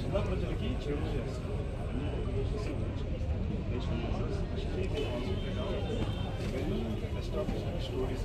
జిల్లా ప్రజలకి చెడు చేస్తారు స్టోరీస్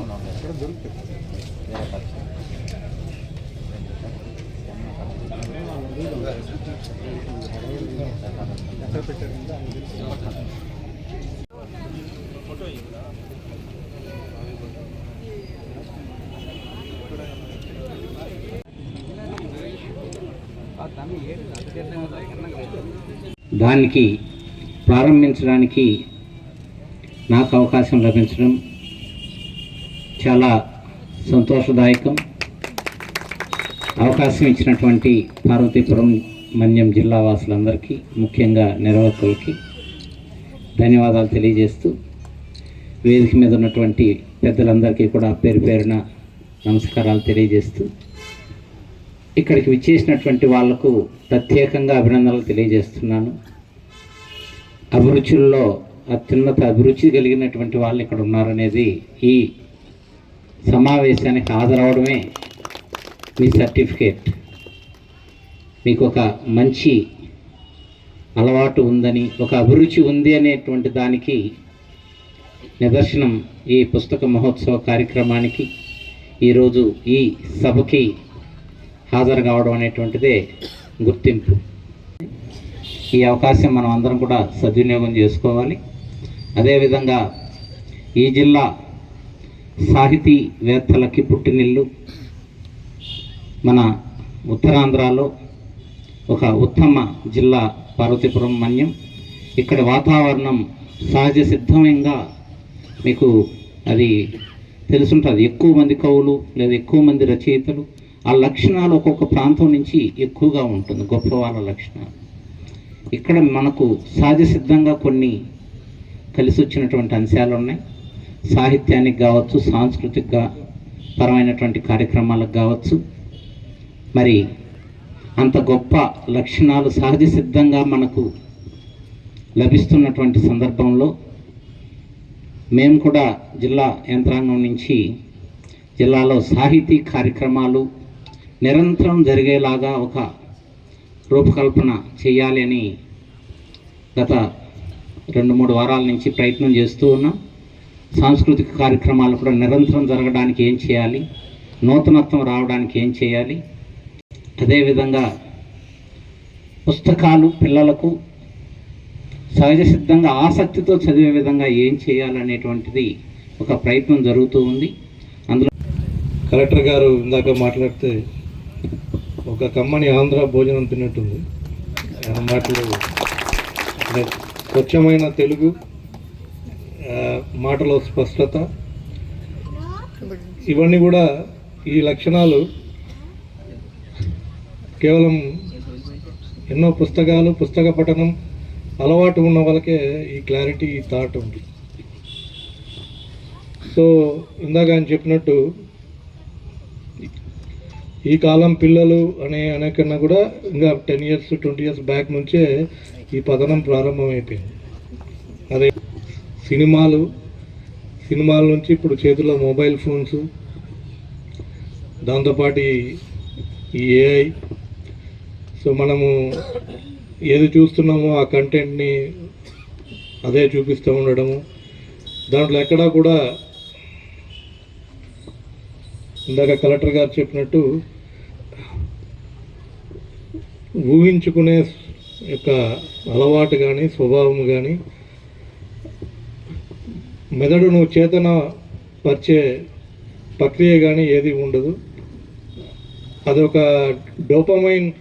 చూస్తారు దొరుకుతుంది ఎక్కడ దానికి ప్రారంభించడానికి నాకు అవకాశం లభించడం చాలా సంతోషదాయకం. అవకాశం ఇచ్చినటువంటి పార్వతీపురం మన్యం జిల్లా వాసులందరికీ ముఖ్యంగా నిర్వాహకులకి ధన్యవాదాలు తెలియజేస్తూ వేదిక మీద ఉన్నటువంటి పెద్దలందరికీ కూడా పేరు పేరున నమస్కారాలు తెలియజేస్తూ ఇక్కడికి విచ్చేసినటువంటి వాళ్ళకు ప్రత్యేకంగా అభినందనలు తెలియజేస్తున్నాను. అభిరుచుల్లో అత్యున్నత అభిరుచి కలిగినటువంటి వాళ్ళు ఇక్కడ ఉన్నారనేది ఈ సమావేశానికి హాజరవడమే మీ సర్టిఫికేట్. మీకు ఒక మంచి అలవాటు ఉందని ఒక అభిరుచి ఉంది అనేటువంటి దానికి నిదర్శనం ఈ పుస్తక మహోత్సవ కార్యక్రమానికి ఈరోజు ఈ సభకి హాజరు కావడం అనేటువంటిదే గుర్తింపు. ఈ అవకాశం మనం అందరం కూడా సద్వినియోగం చేసుకోవాలి. అదేవిధంగా ఈ జిల్లా సాహితీవేత్తలకి పుట్టినిల్లు. మన ఉత్తరాంధ్రలో ఒక ఉత్తమ జిల్లా పార్వతీపురం మన్యం. ఇక్కడ వాతావరణం సహజ సిద్ధంగా మీకు అది తెలుసుంటుంది. ఎక్కువ మంది కవులు లేదా ఎక్కువ మంది రచయితలు ఆ లక్షణాలు ఒక్కొక్క ప్రాంతం నుంచి ఎక్కువగా ఉంటుంది. గొప్ప వాళ్ళ లక్షణాలు. ఇక్కడ మనకు సహజ సిద్ధంగా కొన్ని కలిసి వచ్చినటువంటి అంశాలు ఉన్నాయి సాహిత్యానికి కావచ్చు సాంస్కృతిక పరమైనటువంటి కార్యక్రమాలకు కావచ్చు మరి అంత గొప్ప లక్షణాలు సహజ సిద్ధంగా మనకు లభిస్తున్నటువంటి సందర్భంలో మేము కూడా జిల్లా యంత్రాంగం నుంచి జిల్లాలో సాహితీ కార్యక్రమాలు నిరంతరం జరిగేలాగా ఒక రూపకల్పన చేయాలి అని గత రెండు మూడు వారాల నుంచి ప్రయత్నం చేస్తూ ఉన్నాం. సాంస్కృతిక కార్యక్రమాలు కూడా నిరంతరం జరగడానికి ఏం చేయాలి? నూతనత్వం రావడానికి ఏం చేయాలి? అదేవిధంగా పుస్తకాలు పిల్లలకు సహజ సిద్ధంగా ఆసక్తితో చదివే విధంగా ఏం చేయాలనేటువంటిది ఒక ప్రయత్నం జరుగుతూ ఉంది. అందులో కలెక్టర్ గారు ఇందాక మాట్లాడితే ఒక కమ్మని ఆంధ్ర భోజనం తిన్నట్టుంది. ఆ మాటలు స్వచ్ఛమైన తెలుగు మాటలో స్పష్టత. ఇవన్నీ కూడా ఈ లక్షణాలు. కేవలం ఎన్నో పుస్తకాలు పుస్తక పఠనం అలవాటు ఉన్న వాళ్ళకే ఈ క్లారిటీ ఈ థాట్ ఉంది. సో ఇందాక ఆయన చెప్పినట్టు ఈ కాలం పిల్లలు అనే అనేకన్నా కూడా ఇంకా ten years twenty years back నుంచే ఈ పతనం ప్రారంభమైపోయింది. సినిమాలు సినిమాల నుంచి ఇప్పుడు చేతిలో మొబైల్ ఫోన్స్ దాంతోపాటు ఈ- ఏఐ సో మనము ఏది చూస్తున్నామో ఆ కంటెంట్ని అదే చూపిస్తూ ఉండడము. దాంట్లో ఎక్కడా కూడా ఇందాక కలెక్టర్ గారు చెప్పినట్టు ఊహించుకునే యొక్క అలవాటు కానీ స్వభావం కానీ మెదడును చేతన పరిచే ప్రక్రియ కానీ ఏది ఉండదు. అదొక డోపమైన్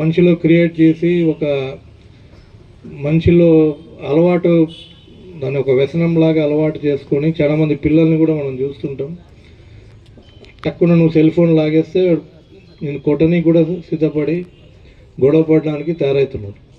మనిషిలో క్రియేట్ చేసి ఒక మనిషిలో అలవాటు దాన్ని ఒక వ్యసనంలాగా అలవాటు చేసుకొని చాలామంది పిల్లల్ని కూడా మనం చూస్తుంటాం. తక్కువ నువ్వు సెల్ ఫోన్ లాగేస్తే నేను కొట్టని కూడా సిద్ధపడి గొడవ పడడానికి తయారవుతున్నారు